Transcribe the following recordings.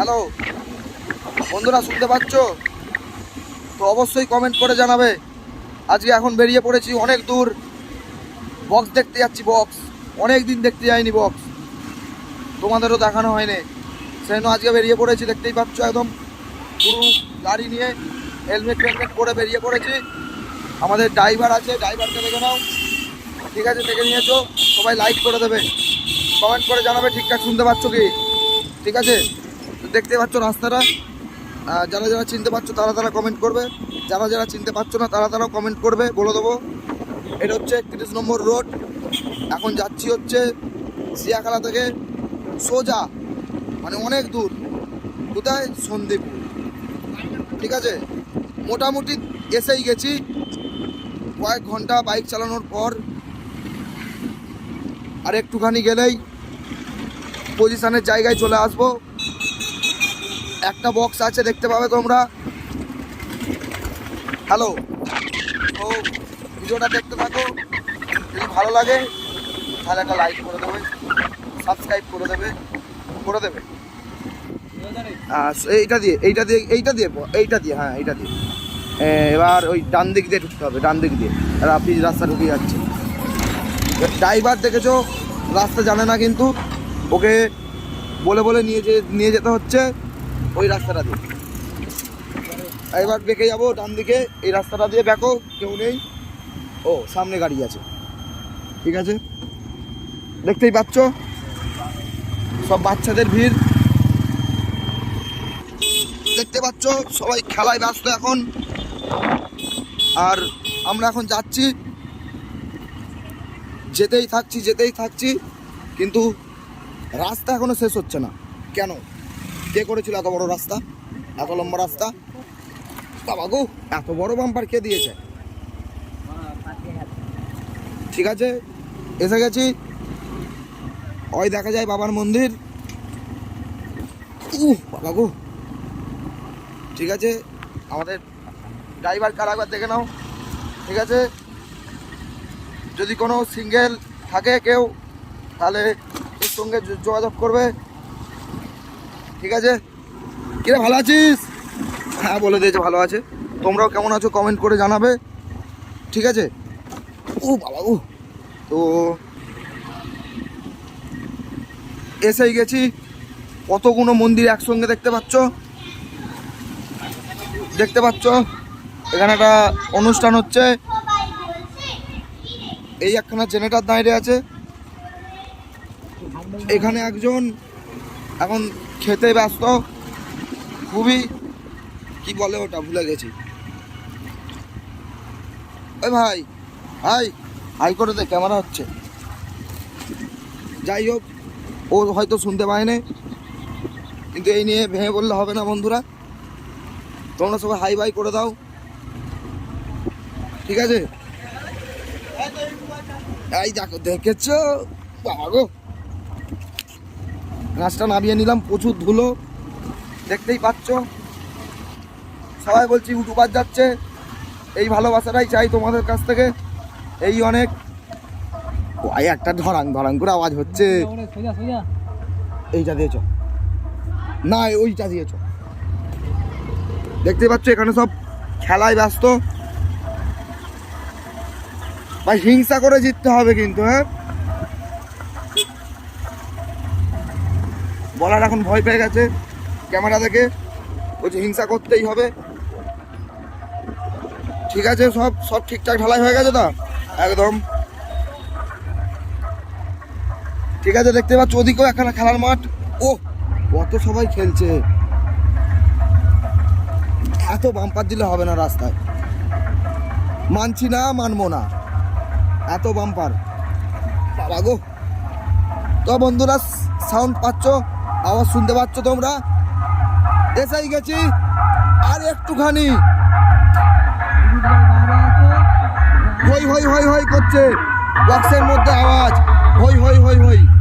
Hello বন্ধুরা, শুনতে পাচ্ছ? তো অবশ্যই কমেন্ট করে জানাবে। আজকে এখন বেরিয়ে পড়েছি অনেক দূর। বক্স দেখতে যাচ্ছি বক্স অনেক দিন দেখতে যাইনি বক্স তোমাদেরও দেখানো হয়নি। সেই জন্য আজকে বেরিয়ে পড়েছি, দেখতেই পাচ্ছ একদম পুরো গাড়ি নিয়ে হেলমেট ফেলমেট করে বেরিয়ে পড়েছি। আমাদের ড্রাইভার আছে ড্রাইভারকে দেখে নাও। ঠিক আছে, দেখে নিয়েছো। সবাই লাইক করে দেবে। কমেন্ট করে জানাবে, ঠিকঠাক শুনতে পাচ্ছ কি? ঠিক আছে? তো দেখতে পাচ্ছ রাস্তাটা। যারা যারা চিনতে পারছ তারা তারা কমেন্ট করবে। যারা যারা চিনতে পারছ না তারা তারাও কমেন্ট করবে, বলে দেবো। এটা হচ্ছে একত্রিশ নম্বর রোড এখন যাচ্ছি হচ্ছে সিয়াখালা থেকে সোজা মানে অনেক দূর। কোথায়? সন্দীপুর। ঠিক আছে? মোটামুটি এসেই গেছি। কয়েক ঘণ্টা বাইক চালানোর পর আর একটুখানি গেলেই পজিশনের জায়গায় চলে আসব। একটা বক্স আছে, দেখতে পাবে তোমরা। হ্যালো তো ভিডিওটা দেখতে থাকো। যদি ভালো লাগে, তাহলে একটা লাইক করে দেবে সাবস্ক্রাইব করে দেবে করে দেবে। এইটা দিয়ে এইটা দিয়ে এইটা দিয়ে এইটা দিয়ে হ্যাঁ এইটা দিয়ে। এবার ওই ডান দিক দিয়ে ঢুকতে হবে, ডান দিক দিয়ে। আর আপনি রাস্তা ঢুকে যাচ্ছে ড্রাইভার দেখেছ? রাস্তা জানে না কিন্তু, ওকে বলে বলে নিয়ে যে, নিয়ে যেতে হচ্ছে। ওই রাস্তাটা দিয়ে। এবার বেঁকে যাব, ডান দিকে এই রাস্তাটা দিয়ে দেখো, কেউ নেই। ও, সামনে গাড়ি আছে। ঠিক আছে? দেখতেই পাচ্ছ? সব বাচ্চাদের ভিড়। দেখতে পাচ্ছ? সবাই খেলায় ব্যস্ত এখন। আর আমরা এখন যাচ্ছি। যেতেই থাকছি যেতেই থাকছি। কিন্তু রাস্তা এখনও শেষ হচ্ছে না। কেন? কে করেছিল এত বড় রাস্তা, এত লম্বা রাস্তা। বাবা গো, এত বড় বাম্পার কে দিয়েছে? ঠিক আছে, এসে গেছি। ওই দেখা যায় বাবার মন্দির। উহ, বাবা গো। ঠিক আছে, আমাদের ড্রাইভার কার একবার দেখে নাও। ঠিক আছে, যদি কোনো সিঙ্গেল থাকে কেউ, তাহলে এর সঙ্গে যোগাযোগ করবে। ঠিক আছে? কিরে, ভালো আছিস? হ্যাঁ বলে দিয়েছে, ভালো আছে। তোমরাও কেমন আছো কমেন্ট করে জানাবে। ঠিক আছে? ও বাবা, ও। তো এসেই গেছি। কতগুলো মন্দির একসঙ্গে দেখতে পাচ্ছ? দেখতে পাচ্ছ? এখানে একটা অনুষ্ঠান হচ্ছে। এই একখানা জেনারেটার দাঁড়িয়ে আছে। এখানে একজন এখন খেতে ব্যস্ত। খুবই, কি বলে ওটা, ভুলে গেছি। ওই ভাই ভাই, হাই করে দে, ক্যামেরা হচ্ছে। যাই হোক, ও হয়তো শুনতে পায়নি, কিন্তু এই নিয়ে ভেঙে বললে হবে না বন্ধুরা। তোমরা সবাই হাই বাই করে দাও। ঠিক আছে? এই দেখো, দেখেছ? বাবা গো। গাছটা নামিয়ে নিলাম, প্রচুর ধুলো। দেখতেই পাচ্ছ? সবাই বলছি ইউটিউবার যাচ্ছে। এই ভালোবাসাটাই চাই তোমাদের কাছ থেকে। এই অনেক। ওই একটা ধরাং ধরাং করে আওয়াজ হচ্ছে। এইটা দিয়েছ। না ওইটা দিয়েছ। দেখতে পাচ্ছ, এখানে সব খেলায় ব্যস্ত। ভাই, হিংসা করে জিততে হবে কিন্তু হ্যাঁ? বলার এখন ভয় পেয়ে গেছে ক্যামেরা দেখে। বলছে, হিংসা করতেই হবে। ঠিক আছে, সব সব ঠিকঠাক ঢালাই হয়ে গেছে তো? একদম। ঠিক আছে, দেখতে পাচ্ছ, ওদিকেও একখানা খেলার মাঠ। ও কত সবাই খেলছে। এত বাম্পার দিলে হবে না রাস্তায়। মানছি না, মানবো না। এত বাম্পার বাবা গো। তো বন্ধুরা সাউন্ড পাচ্ছ? আওয়াজ শুনতে পাচ্ছ তোমরা? এসেই গেছি। আর একটুখানি। হই হই হই হই করছে। বক্সের মধ্যে আওয়াজ। হই হই হই হই।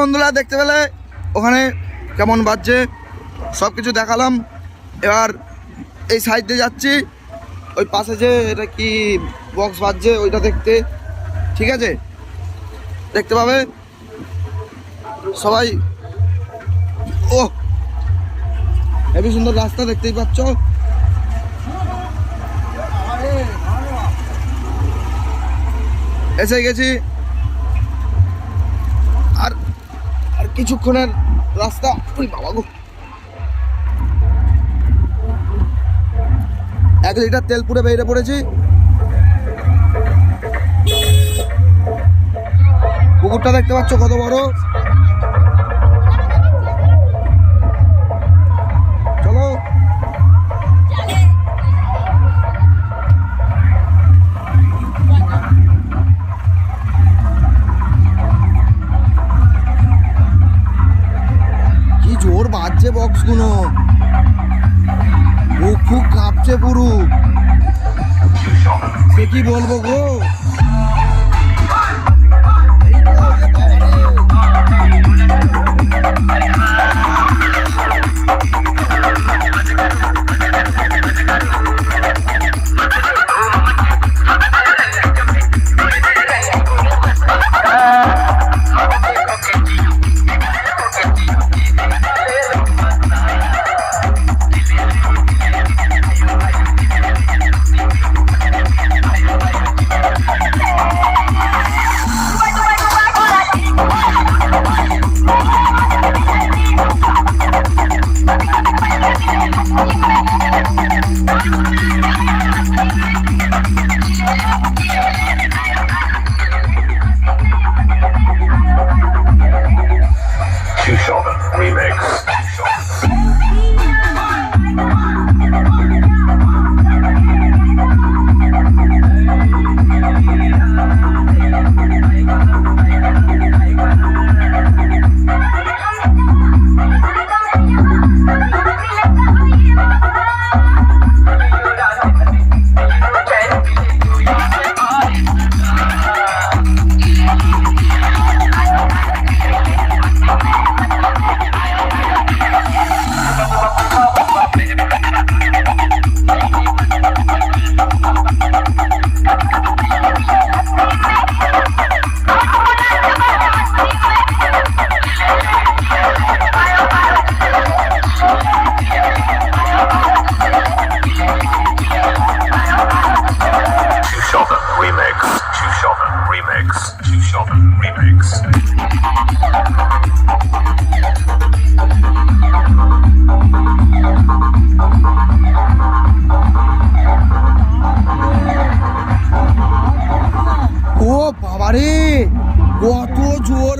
বন্ধুরা, দেখতে পেলে ওখানে কেমন বাজছে সব কিছু দেখালাম। এবার এই সাইড দিয়ে যাচ্ছি। ওই পাশে যে এটা কি বক্স বাজছে, ওইটা দেখতে। ঠিক আছে? দেখতে পাবে? সবাই ও হেবি সুন্দর রাস্তা দেখতেই পাচ্ছ। এসে গেছি। কিছুক্ষণের রাস্তা। ওই বাবা গো। এক লিটার তেল পুরে বেরিয়ে পড়েছি। পুকুরটা দেখতে পাচ্ছ কত বড়?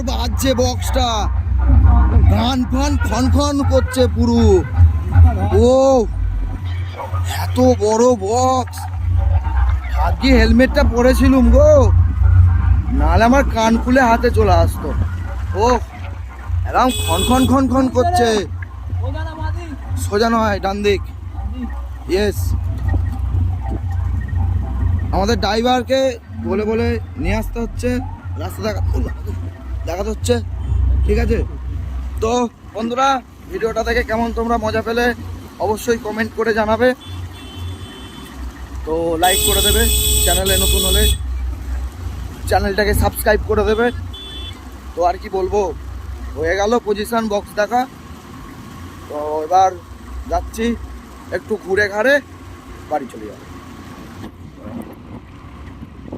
বাজছে বক্সটা গান ফান খন খন করছে পুরো। ও, এত বড় বক্স আজকে হেলমেটটা পরেছিলুম গো। নাহলে আমার কান খুলে হাতে চলে আসতো। ও এরকম খন খন খন খন করছে। সোজা নয় ডান দিক ইয়েস আমাদের ড্রাইভারকে বলে বলে নিয়ে আসতে হচ্ছে, রাস্তা দেখা দেখাতে হচ্ছে, ঠিক আছে? তো বন্ধুরা, ভিডিওটা দেখে কেমন তোমরা মজা পেলে অবশ্যই কমেন্ট করে জানাবে। তো লাইক করে দেবে চ্যানেলে নতুন হলে চ্যানেলটাকে সাবস্ক্রাইব করে দেবে। তো আর কি বলব, হয়ে গেল পজিশন বক্স দেখা। তো এবার যাচ্ছি, একটু ঘুরে ঘাড়ে বাড়ি চলে যাব।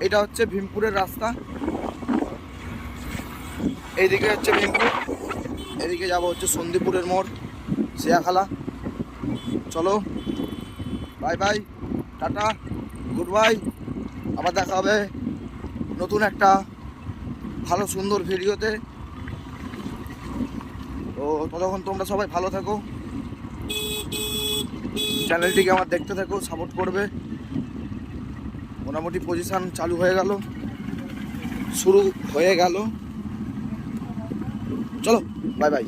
এটা হচ্ছে ভীমপুরের রাস্তা। এইদিকে হচ্ছে ভীমপুর। এদিকে যাব হচ্ছে সন্দীপুরের মোড় শিয়াখালা চলো, bye bye, tata, good bye. আবার দেখা হবে নতুন একটা ভালো সুন্দর ভিডিওতে। তো ততক্ষণ তোমরা সবাই ভালো থাকো। চ্যানেলটিকে আমার দেখতে থাকো, সাপোর্ট করবে। মোটামুটি পজিশান চালু হয়ে গেল। শুরু হয়ে গেল। চলো বাই বাই